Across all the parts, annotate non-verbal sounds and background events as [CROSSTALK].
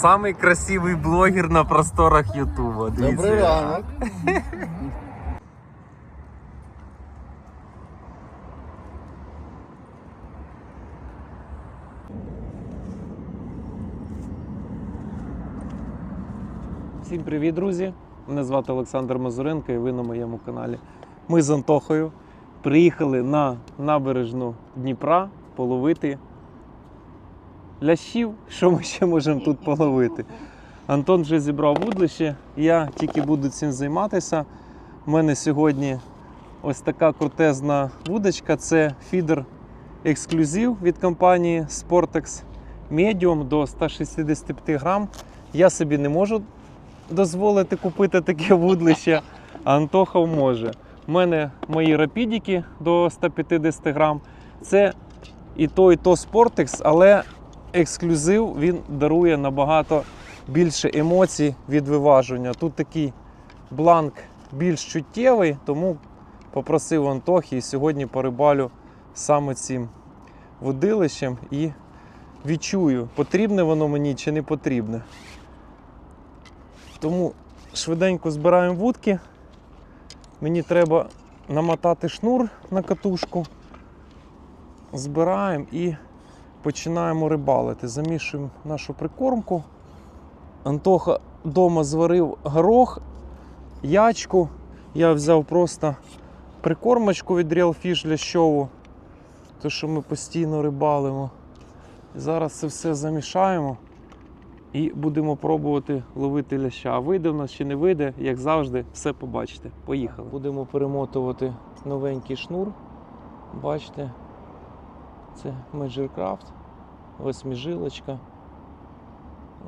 Самий красивий блогер на просторах Ютуба. Добрий ранок. Всім привіт, друзі! Мене звати Олександр Мазуренко і ви на моєму каналі. Ми з Антохою приїхали на набережну Дніпра половити лящів. Що ми ще можемо тут половити? Антон вже зібрав вудлище, я тільки буду цим займатися. У мене сьогодні ось така крутезна вудочка. Це фідер ексклюзив від компанії Sportex Medium до 165 грам. Я собі не можу дозволити купити таке вудлище, а Антоха може. У мене мої рапідіки до 150 грам. Це і то, і то Sportex, але ексклюзив він дарує набагато більше емоцій від виважування. Тут такий бланк більш чуттєвий, тому попросив Антохи і сьогодні порибалю саме цим водилищем і відчую, потрібне воно мені чи не потрібне. Тому швиденько збираємо вудки. Мені треба намотати шнур на катушку. Збираємо і починаємо рибалити. Замішуємо нашу прикормку. Антоха вдома зварив горох, ячку. Я взяв просто прикормочку від Real Fish лящову, то що ми постійно рибалимо. Зараз це все замішаємо і будемо пробувати ловити ляща. Вийде в нас чи не вийде, як завжди, все побачите. Поїхали. Будемо перемотувати новенький шнур. Бачите, це Major Craft, восьмижилочка.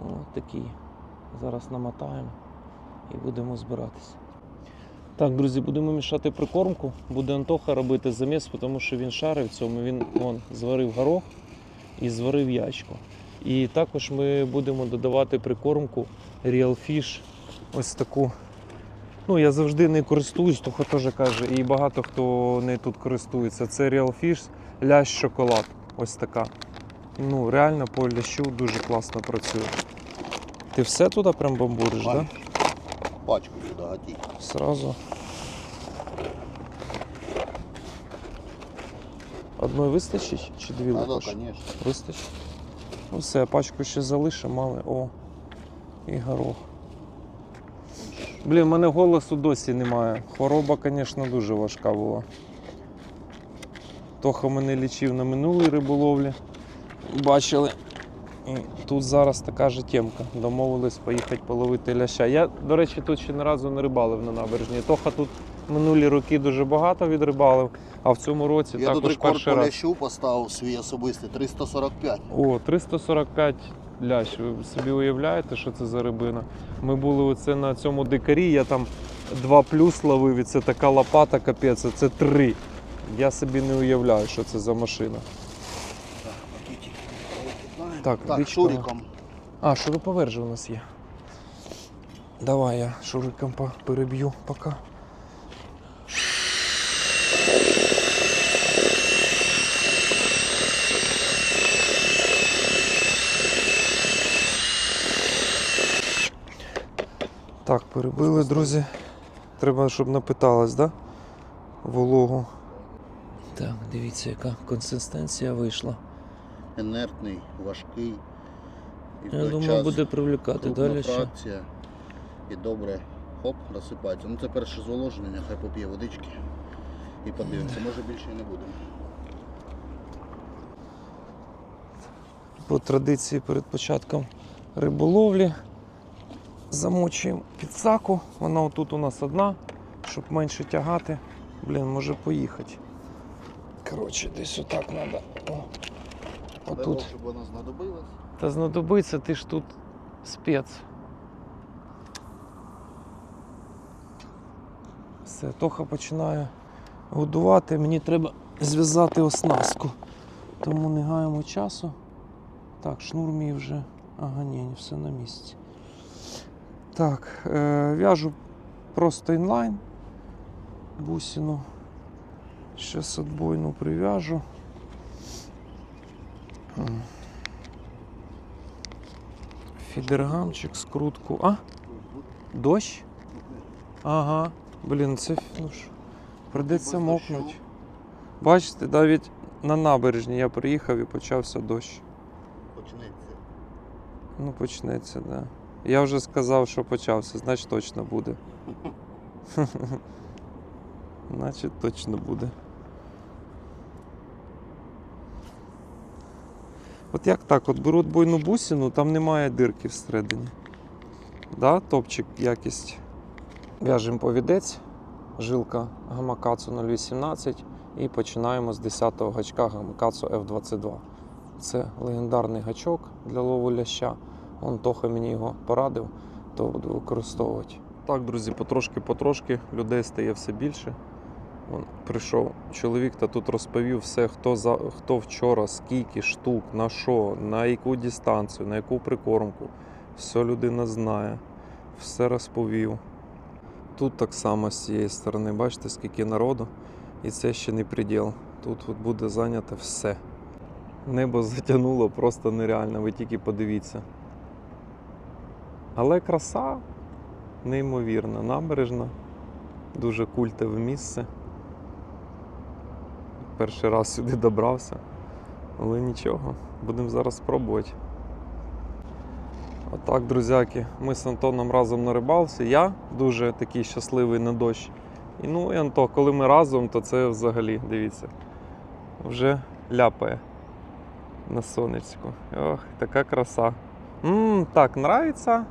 Ось такий. Зараз намотаємо і будемо збиратися. Так, друзі, будемо мішати прикормку. Буде Антоха робити заміс, тому що він шарив цьому. Він вон, зварив горох і зварив ячку. І також ми будемо додавати прикормку Real Fish. Ось таку. Ну, я завжди не користуюсь, то теж каже, і багато хто не тут користується. Це Real Fish лящ шоколад. Ось така. Ну, реально по лящу дуже класно працює. Ти все туди прям бамбуриш, так? Да? Пачку сюди готі. Сразу. Одної вистачить чи дві лукаш? звісно. Вистачить. Ну все, пачку ще залишимо, але о. І горох. Блін, в мене голосу досі немає. Хвороба, звісно, дуже важка була. Тоха мене лічив на минулій риболовлі. Бачили. І тут зараз така ж темка. Домовились поїхати половити ляща. Я, до речі, тут ще ні разу не рибалив на набережні. Тоха тут минулі роки дуже багато відрибалив, а в цьому році Я також тут рекорд по лящу поставив свій особистий 345. О, 345 лящ. Ви собі уявляєте, що це за рибина? Ми були оце на цьому дикарі, я там 2 плюс ловив, і це така лопата, капець, це 3. Я собі не уявляю, що це за машина. Так, Так, дичка. шуриком. А, шуруповерт же у нас є. Давай я шуриком переб'ю поки. Так, перебили, друзі. Треба, щоб напиталась, да? Вологу. Так, дивіться, яка консистенція вийшла. Інертний, важкий. І в Я той думаю, час буде привлікати крупна далі ще. фракція. І добре хоп, розсипається. Ну це перше зволоження, нехай поп'є водички. І подивимося, може більше і не будемо. По традиції перед початком риболовлі замочуємо підсаку. Вона отут у нас одна, щоб менше тягати. Блін, може поїхати. Коротше, десь отак треба. Отут. щоб вона знадобилась. Та знадобиться, ти ж тут спец. Все, Тоха починає годувати. Мені треба зв'язати оснастку. Тому не гаємо часу. Так, шнур мій вже. Ага, ні, все на місці. Так, е, в'яжу просто інлайн. Бусину. Щас отбойну прив'яжу. Фідергамчик, скрутку. А? Дощ? Ага. Блін, це ну ж, придеться мокнути. Бачите, навіть на набережні я приїхав і почався дощ. Почнеться. Ну, почнеться, так. Да. Я вже сказав, що почався, значить точно буде. [LAUGHS] Значить точно буде. От як так? От беруть бойну бусину, там немає дирки всередині. Да, топчик, якість. В'яжемо повідець, жилка Гамакацу 018 і починаємо з 10-го гачка Гамакацу F22. Це легендарний гачок для лову ляща. Он Тоха мені його порадив, то буду використовувати. Так, друзі, потрошки-потрошки людей стає все більше. Вон, прийшов чоловік та тут розповів все, хто, за, хто вчора, скільки штук, на що, на яку дистанцію, на яку прикормку. Все людина знає, все розповів. Тут так само з цієї сторони, бачите, скільки народу, і це ще не приділ. Тут от буде зайнято все. Небо затягнуло просто нереально, ви тільки подивіться. Але краса неймовірна, набережна, дуже культове місце. Перший раз сюди добрався, але нічого, будемо зараз спробувати. Отак, друзяки, ми з Антоном разом на рибалці. Я дуже такий щасливий на дощ. І ну і Анто, коли ми разом, то це взагалі, дивіться, вже ляпає на сонечку. Ох, така краса. Мм, так, нравиться,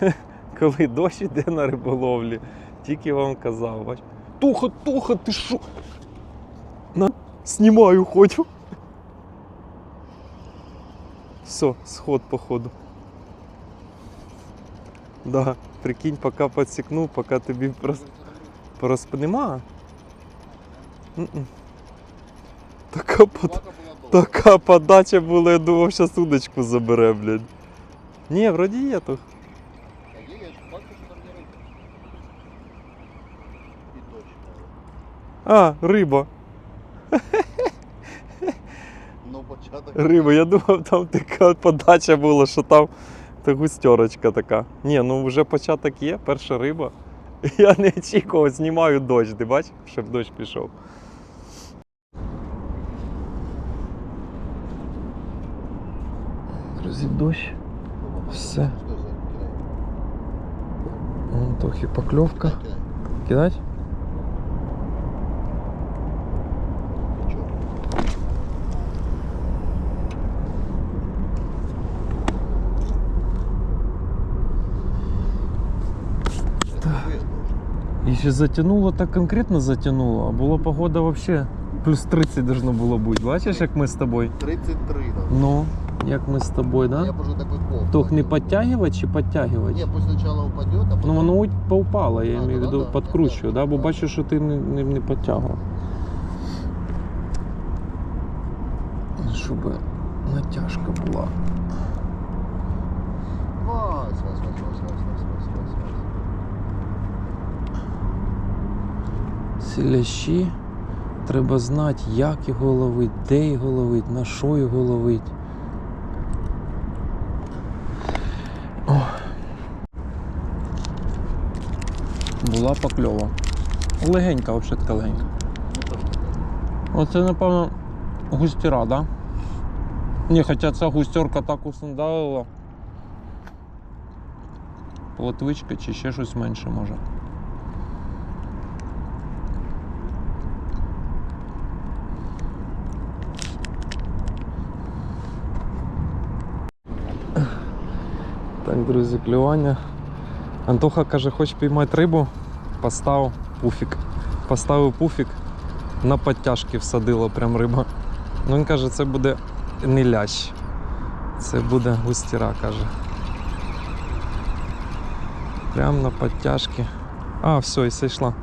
[LAUGHS] коли дощ іде на риболовлі. Тільки вам казав. Туха, туха, ти що? На, знімаю хочу. Все, сход походу. Да, прикинь, поки підсікнув, поки тобі просто порозп... Нема. Така под... Така подача була, я думав, зараз удочку забере, блядь. Ні, вроді є тут. А що риба. Риба, я думав, там така подача була, що там та густерочка така. Ні, ну вже початок є, перша риба. [LAUGHS] Я не очікував, знімаю дощ, ти бачиш, щоб дощ пішов. Друзі, дощ. Все. Вон трохи покльовка. Кидать? І так конкретно затягнуло, а була погода взагалі плюс 30 должно було бути. Бачиш, як ми з тобою? 33 там. Ну, як ми з тобою, Я да? б уже такой пол. Тох не підтягувати чи підтягувати? Не, пусть сначала упадет, а потом... Ну воно уть поупало, я маю в ну, виду, да, підкручую, да, да? бо бачу, що ти не, не, не підтягував. Щоб натяжка була. Ці лящі треба знати, як його ловити, де його ловити, на що його ловити. О. Була покльова. Легенька, взагалі така легенька. Так. Оце, напевно, густіра, да? Ні, хоча ця густерка так усандалила. Плотвичка чи ще щось менше може. Друзі, клювання. Антоха каже, хоче піймати рибу, поставив пуфік. Поставив пуфік, на підтяжки всадила прям риба. Ну він каже, це буде не лящ. Це буде густіра, каже. Прям на підтяжки. А, все, і сійшла.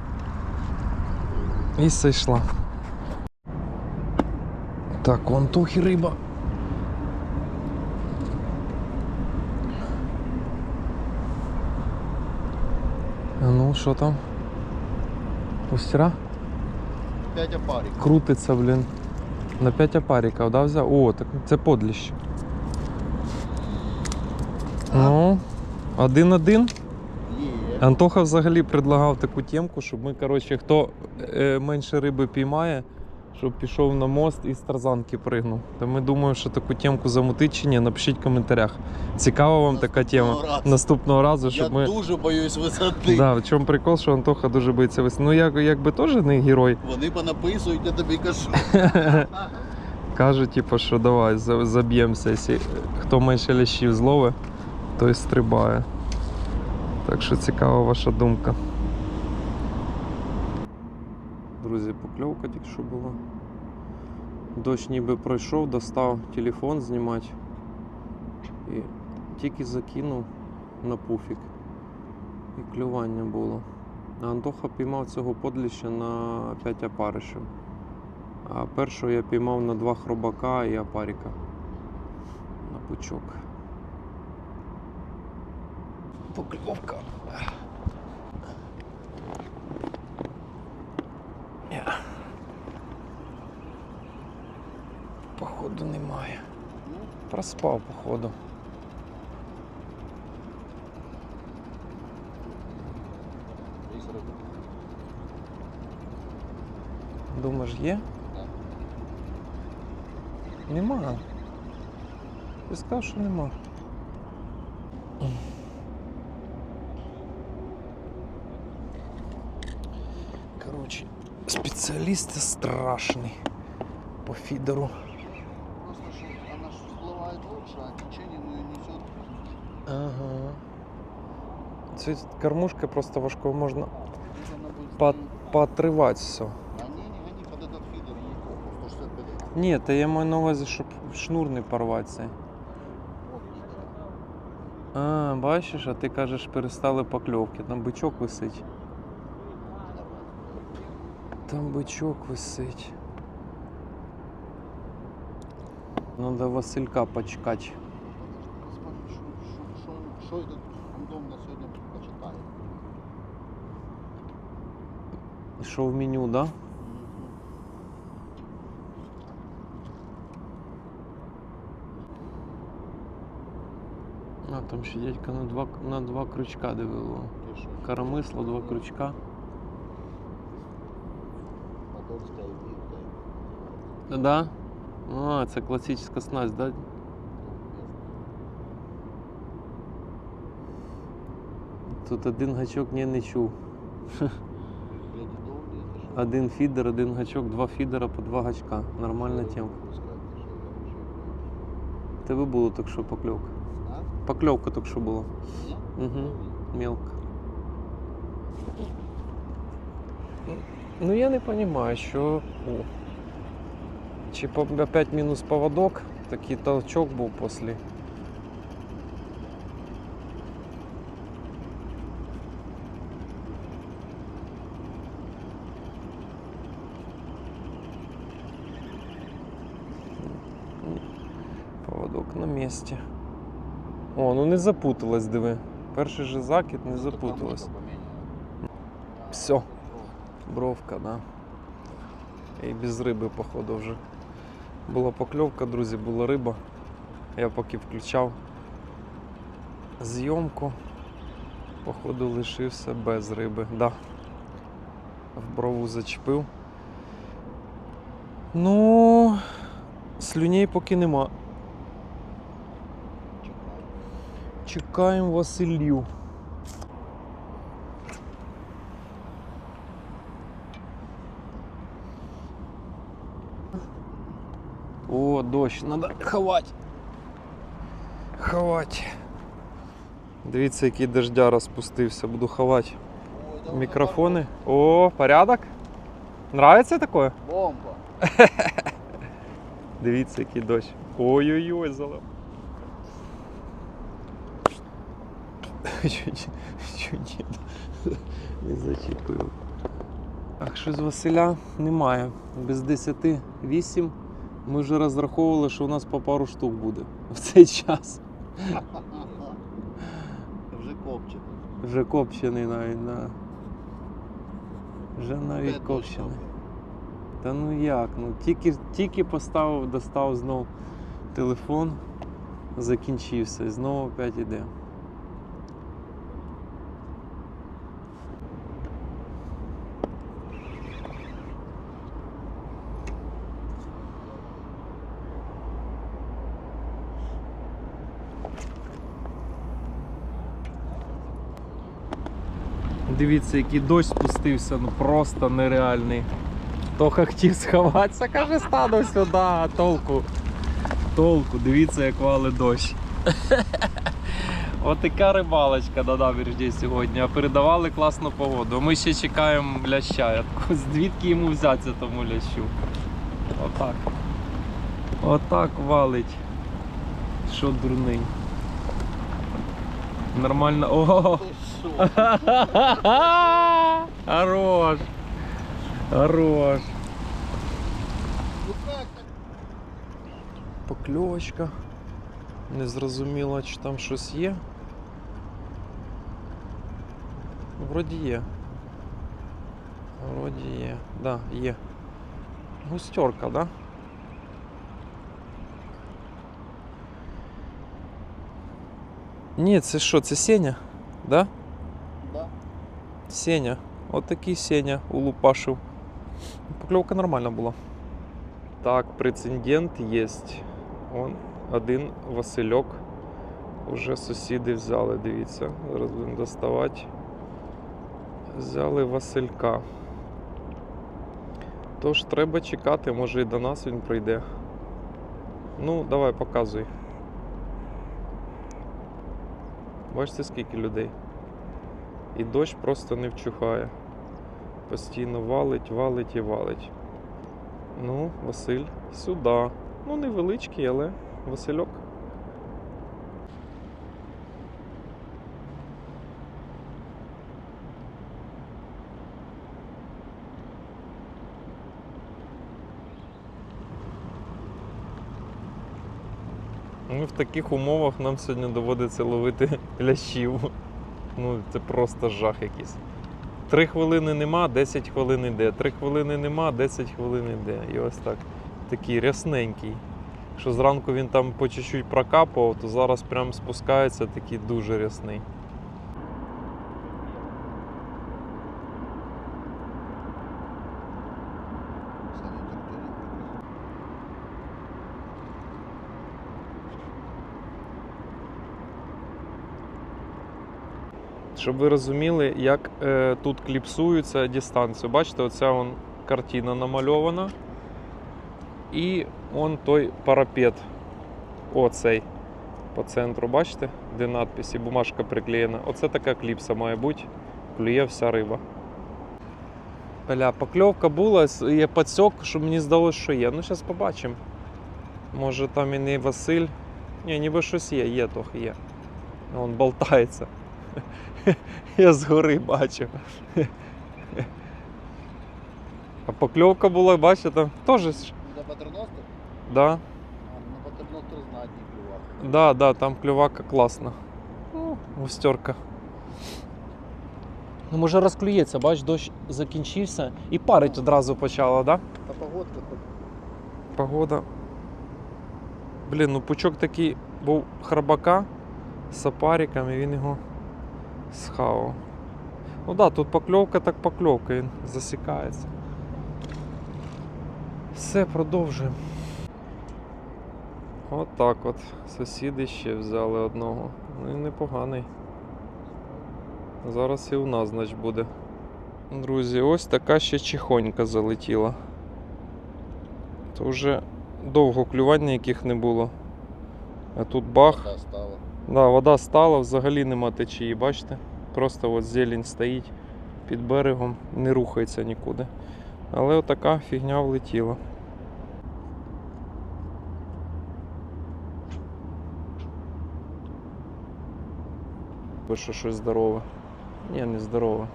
І сійшла. Так, у Антохи риба. Ну, що там? Густіра? Пять опарик. Крутиться, блін. На 5 опариків, да, взяв? О, так це подліщ. Ну, один-один. Антоха взагалі предлагав таку тємку, щоб ми, коротше, хто е, менше риби піймає, щоб пішов на мост і з тарзанки пригнув. То ми думаємо, що таку темку замутить чи ні, напишіть в коментарях. Цікава вам така тема Наступного разу. наступного разу, Я щоб ми. дуже боюсь висоти. Да, в чому прикол, що Антоха дуже боїться висоти. Ну, як, якби теж не герой. Вони понаписують, я тобі кажу. [LAUGHS] Каже, типу, що давай за- заб'ємося, якщо хто менше лящів зловить, той стрибає. Так що цікава ваша думка. Друзі, покльовка тільки що була. Дощ ніби пройшов, достав телефон знімати і тільки закинув на пуфік. І клювання було. Антоха піймав цього подліща на 5 опаришів. А першого я піймав на два хробака і апаріка. На пучок. Покльовка. Ня. Походу немає. Проспав, походу. Думаєш, є? Нема. Ти сказав, що нема. Коротше, спеціалісти страшні по фідеру. Просто что она ж всплывает лучше, а течение ну, ее несет. Ага. Цю кормушка просто важко можна По- поотривати все. А не, не гони под этот ей по 165 Ні, та я маю на увазі, щоб шнур не порватися. А, бачиш, а ти кажеш, перестали покльовки. Там бичок висить. Там бичок висить. Надо Василька что, что этот рандом на сегодня почитает. Що в меню, да? А, там ще дядька на два, на два крючка дивило. Что, Коромисло, два крючка. Да? А, це класична снасть, да? Тут один гачок не чув. Не что? Один фідер, один гачок, два фідера по два гачка. Нормальна тема. Тебе було так що покльовка. Покльовка так що була. Угу. Мелко. Ну я не розумію, що. Чи опять мінус поводок, такий толчок був після. Поводок на місці. О, ну не запуталась, диви. Перший же закид не запуталась. Все. Бровка, да. І без риби, походу, вже. Була покльовка, друзі, була риба. Я поки включав зйомку, походу лишився без риби. Да. В брову зачепив. Ну, слюней поки нема. Чекаємо Василів. О, дощ, надо ховать. Ховать. Дивіться, який дождя розпустився, буду ховати мікрофони. О, порядок? Нравиться таке? Бомба. [LAUGHS] Дивіться, який дощ. Ой-ой-ой, залив. [LAUGHS] Чуть не зачепив. Так, щось Василя немає. Без 10 8. Ми вже розраховували, що у нас по пару штук буде в цей час. Вже копчено. Вже копчений навіть, да. Вже навіть копчений. Та ну як? Ну тільки, тільки поставив, достав знов телефон, закінчився і знову опять іде. Дивіться, який дощ спустився, ну просто нереальний. Тоха хотів сховатися, каже, стану сюди, а толку. Толку, дивіться, як вали дощ. Отака рибалочка на набережні сьогодні, а передавали класну погоду. Ми ще чекаємо ляща. Звідки йому взятися тому лящу? Отак. Отак валить. Що дурний. Нормально. О! Ти що? Хорош. Хорош. Ну як так? Покльовочка. Не зрозуміло, чи там щось є. Вроді є. Вроді є. Да, є. Густерка, да? Ні, це що, це Сеня? Да? Да. Сеня. От такий Сеня улупашив. Покльовка нормальна була. Так, прецедент є. Он один Васильок. Уже сусіди взяли, дивіться. Зараз будемо доставати. Взяли Василька. Тож треба чекати, може і до нас він прийде. Ну, давай, показуй. Бачите, скільки людей? І дощ просто не вчухає. Постійно валить, валить і валить. Ну, Василь, сюди. Ну, невеличкий, але Васильок. Ну, в таких умовах нам сьогодні доводиться ловити [LAUGHS] лящів. Ну, це просто жах якийсь. Три хвилини нема, 10 хвилин іде. Три хвилини нема, 10 хвилин іде. І ось так. Такий рясненький. Якщо зранку він там по чуть-чуть прокапував, то зараз прям спускається такий дуже рясний. Щоб ви розуміли, як е, тут кліпсується дистанцію. Бачите, оця вон картина намальована. І он той парапет. Оцей по центру, бачите, де надписи, бумажка приклеєна. Оце така кліпса має бути. Клює вся риба. Бля, покльовка була, є пацьок, що мені здалося, що є. Ну, зараз побачимо. Може там і не Василь. Ні, ніби щось є, є трохи є. Вон болтається. Я згори бачу. А покльовка була, бачите, там теж. На патерностер? Да, на патерностер знатні клювати. да, да, там клювака класна. Ну, густерка. Ну, може розклюється, бач, дощ закінчився і парить одразу почало, да? Та погодка тут. Погода. Блін, ну пучок такий був храбака з сапариком, і він його схавав. Ну так, да, тут покльовка, так покльовка, він засікається. Все, продовжуємо. От так от. Сусіди ще взяли одного. Ну і непоганий. Зараз і у нас, значить, буде. Друзі, ось така ще чихонька залетіла. То вже довго клювання яких не було. А тут бах. Да, вода стала, взагалі нема течії, бачите? Просто от зелень стоїть під берегом, не рухається нікуди. Але отака фігня влетіла. Що щось здорове. Ні, не здорове.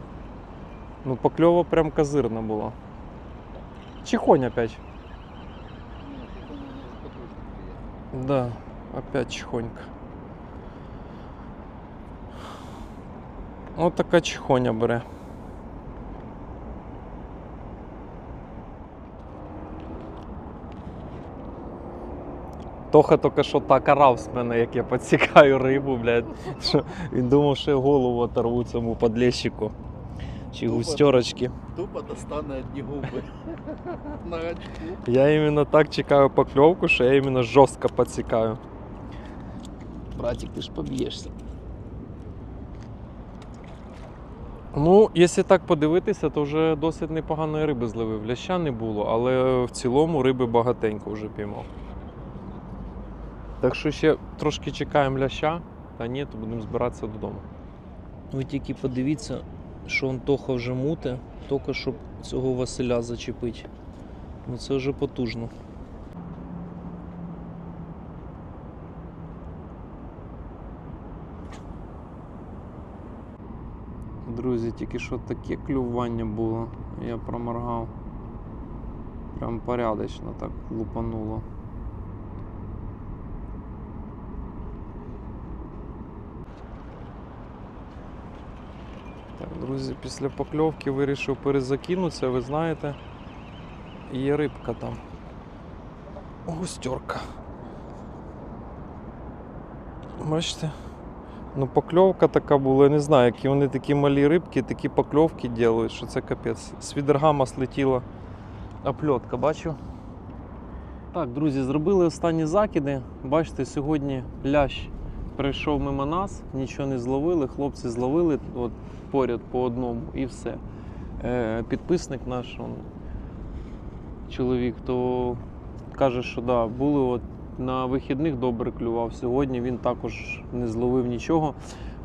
Ну, покльова прям козирна була. Чихонь опять. Клює. Да, опять чихонька. От така чихоня бере. Тоха тільки що так орав з мене, як я підсікаю рибу, блядь. Що він думав, що я голову оторву цьому подлещику. Чи густерочки. Тупо достане одні губи. [LAUGHS] На. Я іменно так чекаю покльовку, що я іменно жорстко підсікаю. Братик, ти ж поб'єшся. Ну, якщо так подивитися, то вже досить непоганої риби зловив. Ляща не було, але в цілому риби багатенько вже піймав. Так що ще трошки чекаємо ляща, та ні, то будемо збиратися додому. Ви тільки подивіться, що Антоха вже муте, тільки щоб цього Василя зачепити. Ну це вже потужно. Друзі, тільки що таке клювання було, я проморгав. Прям порядочно так лупануло. Так, друзі, після покльовки вирішив перезакинутися, ви знаєте, є рибка там. Густерка. Бачите? Ну, покльовка така була, я не знаю, які вони такі малі рибки, такі покльовки роблять, що це капець. З відергама слетіла опльотка, бачу. Так, друзі, зробили останні закиди. Бачите, сьогодні лящ прийшов мимо нас, нічого не зловили, хлопці зловили от, поряд по одному і все. Е, підписник наш, он, чоловік, то каже, що да, були от на вихідних добре клював. Сьогодні він також не зловив нічого.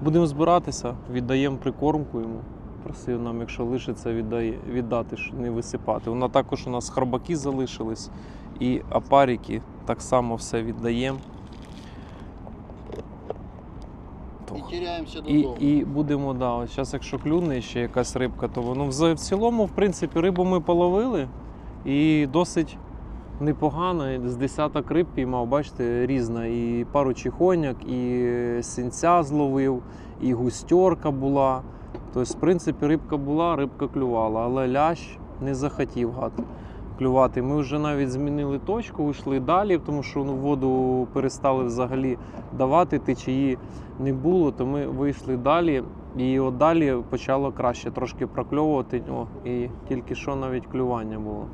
Будемо збиратися, віддаємо прикормку йому. Просив нам, якщо лишиться, віддає, віддати, не висипати. Вона також у нас хробаки залишились і апарики так само все віддаємо. І І, додому. і будемо, да, ось зараз, якщо клюне ще якась рибка, то воно в цілому, в принципі, рибу ми половили і досить непогано. З десяток риб піймав, бачите, різна. І пару чихоняк, і синця зловив, і густерка була. Тобто, в принципі, рибка була, рибка клювала, але лящ не захотів гад клювати. Ми вже навіть змінили точку, йшли далі, тому що ну, воду перестали взагалі давати, течії не було, то ми вийшли далі. І от далі почало краще трошки прокльовувати. О, і тільки що навіть клювання було.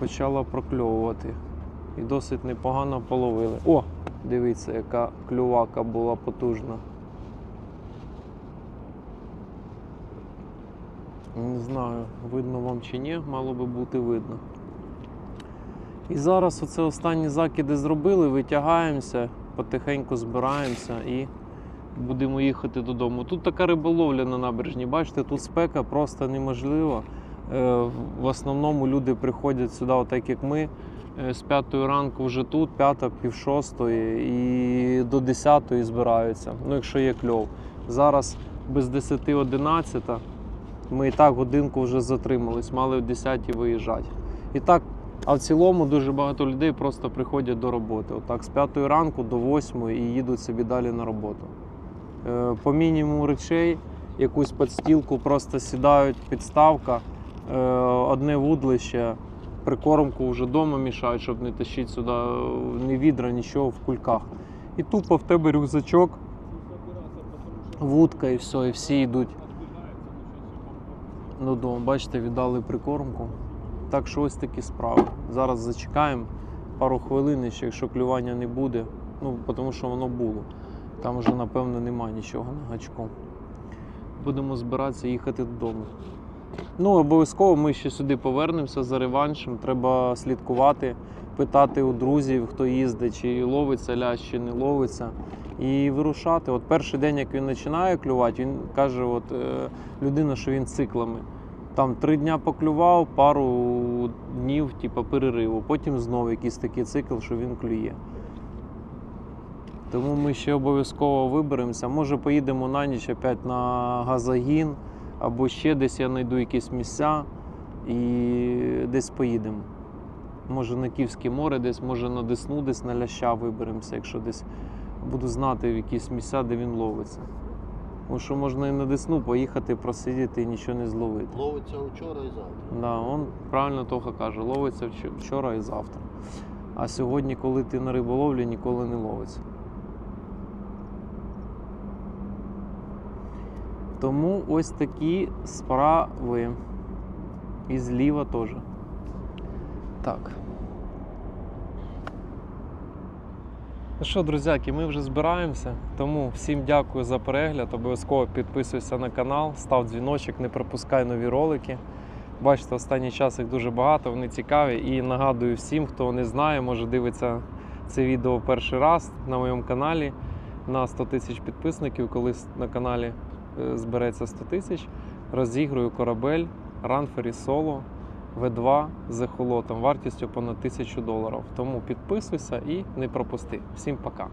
Почало прокльовувати. І досить непогано половили. О, дивіться, яка клювака була потужна. Не знаю, видно вам чи ні, мало би бути видно. І зараз оце останні закиди зробили, витягаємося, потихеньку збираємося і будемо їхати додому. Тут така риболовля на набережні, бачите, тут спека просто неможлива. Е, В основному люди приходять сюди, отак як ми, е, з п'ятої ранку вже тут, п'ята, пів шостої і до десятої збираються. Ну, якщо є кльов. Зараз без 10-11 ми і так годинку вже затримались, мали в 10 виїжджати. І так, а в цілому дуже багато людей просто приходять до роботи. Отак з 5 ранку до 8 і їдуть собі далі на роботу. Е, По мінімуму речей, якусь підстілку просто сідають, підставка, одне вудлище, прикормку вже вдома мішають, щоб не тащити сюди е, ні відра, нічого в кульках. І тупо в тебе рюкзачок, вудка і все, і всі йдуть додому. Бачите, віддали прикормку. Так що ось такі справи. Зараз зачекаємо пару хвилин, ще якщо клювання не буде, ну тому що воно було. Там вже, напевно, немає нічого на гачку. Будемо збиратися їхати додому. Ну, обов'язково ми ще сюди повернемося за реваншем. Треба слідкувати, питати у друзів, хто їздить, чи ловиться лящ, чи не ловиться. І вирушати. От перший день, як він починає клювати, він каже, от е, людина, що він циклами. Там три дня поклював, пару днів, типу, перериву. Потім знову якийсь такий цикл, що він клює. Тому ми ще обов'язково виберемося. Може поїдемо на ніч опять на газогін, або ще десь я знайду якісь місця і десь поїдемо. Може на Київське море, десь, може на Десну, десь на ляща виберемося, якщо десь буду знати в якісь місця, де він ловиться. Тому що можна і на Десну поїхати, просидіти і нічого не зловити. Ловиться вчора і завтра. Да, он правильно Тоха каже, ловиться вчора і завтра. А сьогодні, коли ти на риболовлі, ніколи не ловиться. Тому ось такі справи. І зліва теж. Так. Ну що, друзяки, ми вже збираємося. Тому всім дякую за перегляд. Обов'язково підписуйся на канал, став дзвіночок, не пропускай нові ролики. Бачите, останній час їх дуже багато, вони цікаві. І нагадую всім, хто не знає, може дивиться це відео перший раз на моєму каналі на 100 тисяч підписників. Коли на каналі збереться 100 тисяч, розіграю корабель Ранфері Соло В2 з ехолотом вартістю понад 1000 доларів. Тому підписуйся і не пропусти. Всім пока!